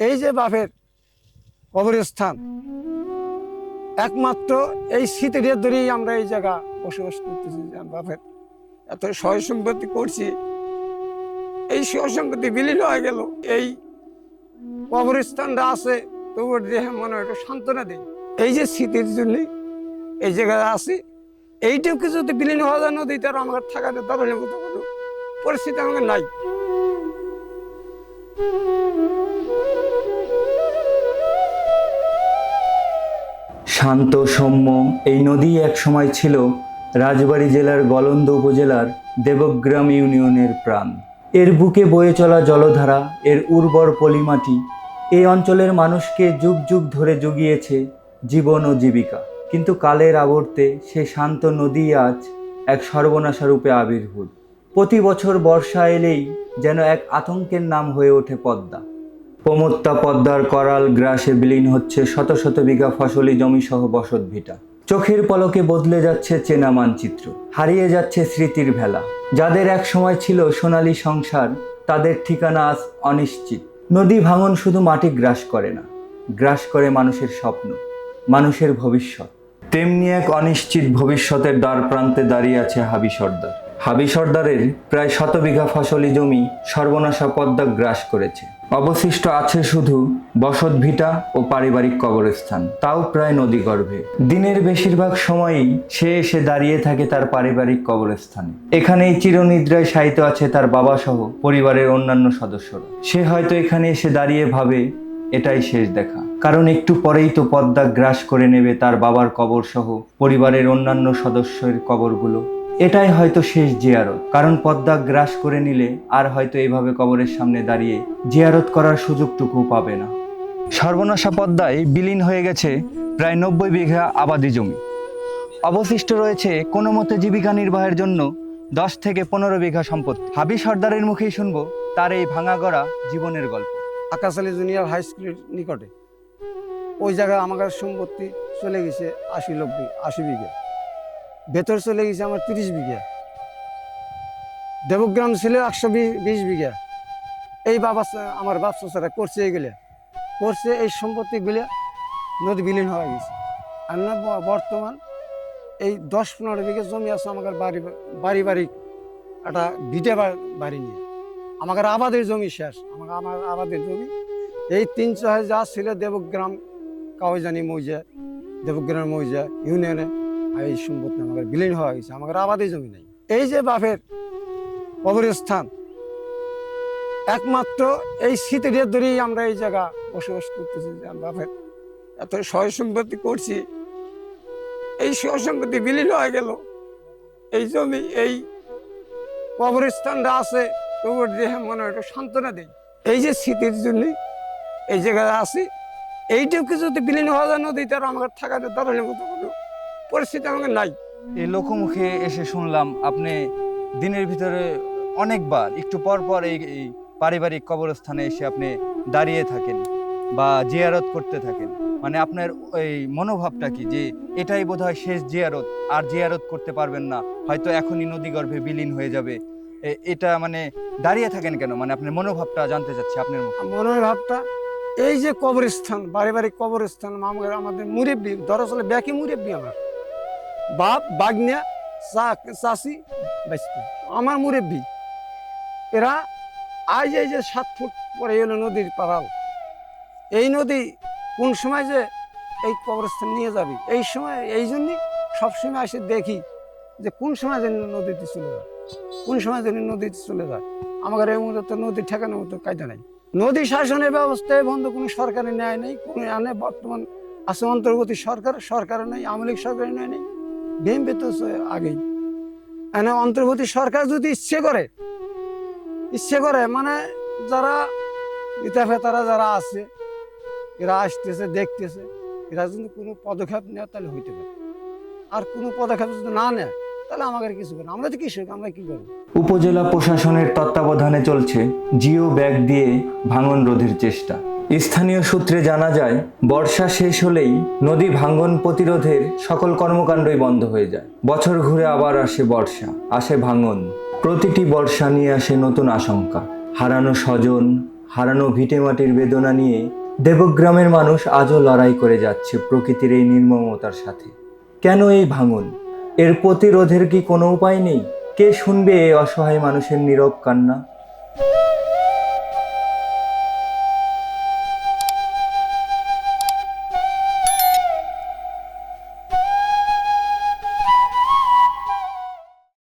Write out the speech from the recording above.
এই যে বাপের কবরস্থান, একমাত্র এই স্মৃতির ধরেই আমরা এই জায়গা বসবাস করতেছি বাপের। এত সয় সম্পত্তি করছি, এই সয় সম্পত্তি বিলীন হয়ে গেল, এই কবরস্থানটা আছে, তবুও দেহে মনে একটু সান্ত্বনা দেয় এই যে স্মৃতির জন্যই এই জায়গায় আছি, এইটুকু যদি বিলীন হওয়া যায় নদী তার আমার থাকাতে দাঁড়ানোর মতো পরিস্থিতি আমাকে নাই। শান্ত, সৌম্য। এই নদী এক সময় ছিল রাজবাড়ী জেলার গলন্দ উপজেলার দেবগ্রাম ইউনিয়নের প্রাণ। এর বুকে বয়ে চলা জলধারা, এর উর্বর পলিমাটি, এই অঞ্চলের মানুষকে যুগ যুগ ধরে জুগিয়েছে জীবন ও জীবিকা। কিন্তু কালের আবর্তে সে শান্ত নদী আজ এক সর্বনাশা রূপে আবির্ভূত। প্রতি বছর বর্ষা এলেই যেন এক আতঙ্কের নাম হয়ে ওঠে পদ্মা। প্রমত্তা পদ্মার করাল গ্রাসে বিলীন হচ্ছে শত শত বিঘা ফসলি জমিসহ বসত ভিটা। চোখের পলকে বদলে যাচ্ছে চেনা মানচিত্র। হারিয়ে যাচ্ছে স্মৃতির ভেলা। যাদের এক সময় ছিল সোনালী সংসার, তাদের ঠিকানা আজ অনিশ্চিত। নদী ভাঙন শুধু মাটি গ্রাস করে না, গ্রাস করে মানুষের স্বপ্ন, মানুষের ভবিষ্যৎ। তেমনি এক অনিশ্চিত ভবিষ্যতের দ্বার প্রান্তে দাঁড়িয়ে আছে হাবি সর্দার। হাবি সর্দারের প্রায় শত বিঘা ফসলি জমি সর্বনাশা পদ্মা গ্রাস করেছে। অবশিষ্ট আছে শুধু বসত ভিটা ও পারিবারিক কবরস্থান, তাও প্রায় নদী গর্ভে দিনের বেশিরভাগ সময়ই সে এসে দাঁড়িয়ে থাকে তার পারিবারিক কবরস্থানে। এখানেই চিরনিদ্রায় শায়িত আছে তার বাবা সহ পরিবারের অন্যান্য সদস্যরা। সে হয়তো এখানে এসে দাঁড়িয়ে ভাবে, এটাই শেষ দেখা। কারণ একটু পরেই তো পদ্মা গ্রাস করে নেবে তার বাবার কবর সহ পরিবারের অন্যান্য সদস্যের কবরগুলো। এটাই হয়তো শেষ জিয়ারত। কারণ পদ্মা গ্রাস করে নিলে আর হয়তো এইভাবে কবরের সামনে দাঁড়িয়ে জিয়ারত করার সুযোগটুকু পাবে না। সর্বনাশা পদ্মায় বিলীন হয়ে গেছে প্রায় নব্বই বিঘা আবাদি জমি। অবশিষ্ট রয়েছে কোনো মতে জীবিকা নির্বাহের জন্য দশ থেকে পনেরো বিঘা সম্পত্তি। হাবি সর্দারের মুখেই শুনব তার এই ভাঙা গড়া জীবনের গল্প। আকাশালী জুনিয়র হাই স্কুলের নিকটে। ওই জায়গায় আমার সম্পত্তি চলে গেছে আশি নব্বই, আশি বিঘা। ভেতর চলে গেছে আমার তিরিশ বিঘা। দেবগ্রাম ছিল একশো বিশ বিঘা। এই বাবা আমার বাপ চাচারা করছে এইগুলো করছে এই সম্পত্তিগুলো নদী বিলীন হয়ে গেছে। আর না বর্তমান এই দশ পনেরো বিঘা জমি আছে আমার বাড়ি বাড়ি বাড়ি একটা ভিটে বাড়ি নিয়ে। আমার আবাদের জমি শেষ। আমাকে আমার আবাদের জমি। এই তিন ছয় যা ছিল দেবগ্রাম, কাউজানি মৌজা দেবগ্রাম মৌজা, ইউনিয়নে এই সম্পত্তি আমাদের বিলীন হয়ে গেছে আমাদের আবাদের জমি নেই। এই যে বাপের কবরস্থান একমাত্র এই ধরেই আমরা এই জায়গা বসবাস করতেছি বাপের এত সম্পত্তি করছি। এই সম্পত্তি বিলীন হয়ে গেল। এই জমি, এই কবরস্থানটা আছে তবুও দেহে মনে সান্ত্বনা দেয় এই যে স্মৃতির জন্যই এই জায়গায় আছি, এইটুকু যদি বিলীন হওয়া যায় নদী তার আমার থাকাতে দাঁড়ানোর মতো পরিস্থিতি আমাকে নাই। এই লোকমুখে এসে শুনলাম আপনি দিনের ভিতরে অনেকবার একটু পর পর এই পারিবারিক কবরস্থানে এসে আপনি দাঁড়িয়ে থাকেন বা জিয়ারত করতে থাকেন। মানে আপনার ওই মনোভাবটা কি যে এটাই বোধহয় শেষ জিয়ারত আর জিয়ারত করতে পারবেন না হয়তো এখনই নদী গর্ভে বিলীন হয়ে যাবে। এটা মানে দাঁড়িয়ে থাকেন কেন? মানে আপনার মনোভাবটা জানতে চাচ্ছি আপনার মুখে। মনের ভাবটা এই যে কবরস্থান বাড়ি কবরস্থান আমাদের মুরব্বী দরasলে ব্যাকি মুরব্বী আমার। বাপ বাগনিয়া চা চাষি বেসতে আমার মুরব্বী, এরা আজ এই যে সাত ফুট পরে এলো নদীর পাড়াল। এই নদী কোন সময় যে এই কবরস্থান নিয়ে যাবে? এই সময়, এই জন্যই সবসময় এসে দেখি যে কোন সময় যেন নদীতে চলে যায়। কোন সময় যেন নদীতে চলে যায়। আমাদের এই মুহূর্তে নদী ঠেকানোর মতো কায়দা নাই। নদী শাসনের ব্যবস্থায় বন্ধ কোনো সরকারি ন্যায় নেই, কোনো আনে বর্তমান আছে অন্তর্বর্তী সরকার সরকার নেই, আওয়ামী লীগ সরকারি ন্যায় নেই। বিএনপি তো আগেই। এনে অন্তর্বর্তী সরকার যদি ইচ্ছে করে ইচ্ছে করে মানে যারা ইতা ফেতারা যারা আছে, এরা আসতেছে, দেখতেছে, এরা যদি কোনো পদক্ষেপ নেয় তাহলে হইতে পারে। আর কোনো পদক্ষেপ যদি না নেয়, তাহলে আমাদের কিছু করে আমরা তো কৃষক, আমরা কি করব? উপজেলা প্রশাসনের তত্ত্বাবধানে চলছে জিও ব্যাগ দিয়ে ভাঙন রোধের চেষ্টা। স্থানীয় সূত্রে জানা যায়, বর্ষা শেষ হলেই নদী ভাঙ্গন প্রতিরোধের সকল কর্মকাণ্ডই বন্ধ হয়ে যায়। বছর ঘুরে আবার আসে বর্ষা, আসে ভাঙন প্রতিটি বর্ষা নিয়ে আসে নতুন আশঙ্কা। হারানো স্বজন, হারানো ভিটেমাটির বেদনা নিয়ে দেবগ্রামের মানুষ আজও লড়াই করে যাচ্ছে প্রকৃতির এই নির্মমতার সাথে। কেন এই ভাঙন এর প্রতিরোধের কি কোনো উপায় নেই? কে শুনবে এই অসহায় মানুষের নীরব কান্না?